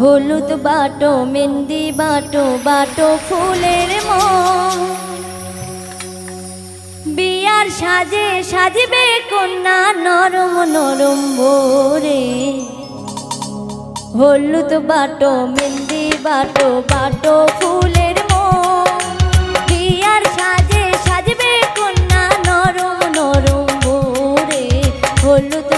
হলুদ বাটো মেন্দি বাটো বাটো ফুলের মন। বিয়ার সাজে সাজবে কন্যা নরম নরম ভোরে। হলুদ বাটো মেন্দি বাটো বাটো ফুলের মন। বিয়ার সাজে সাজবে কন্যা নরম নরম ভোরে। হলুদ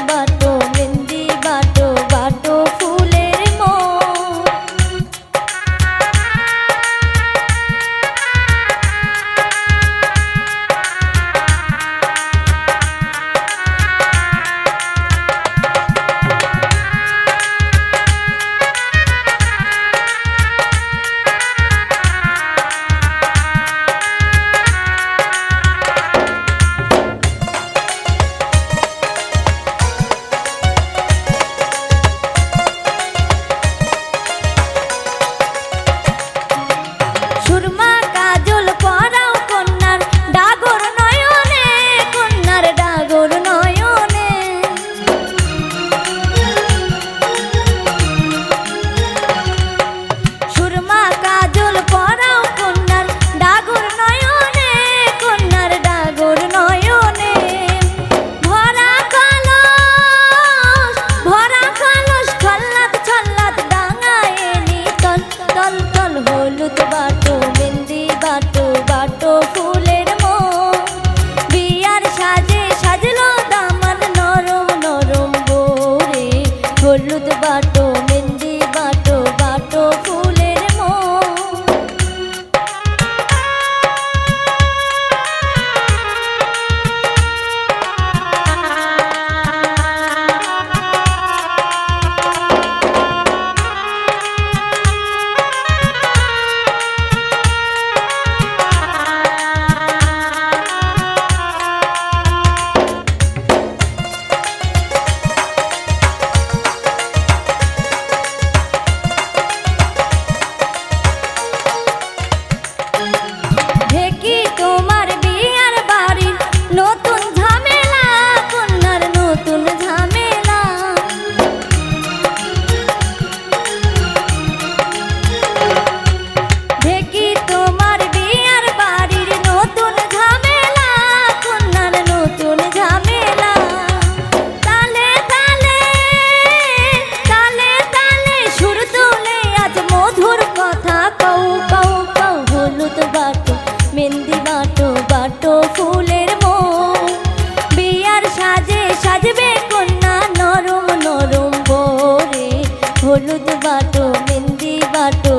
হলুদ বাটো মেহেন্দি বাটো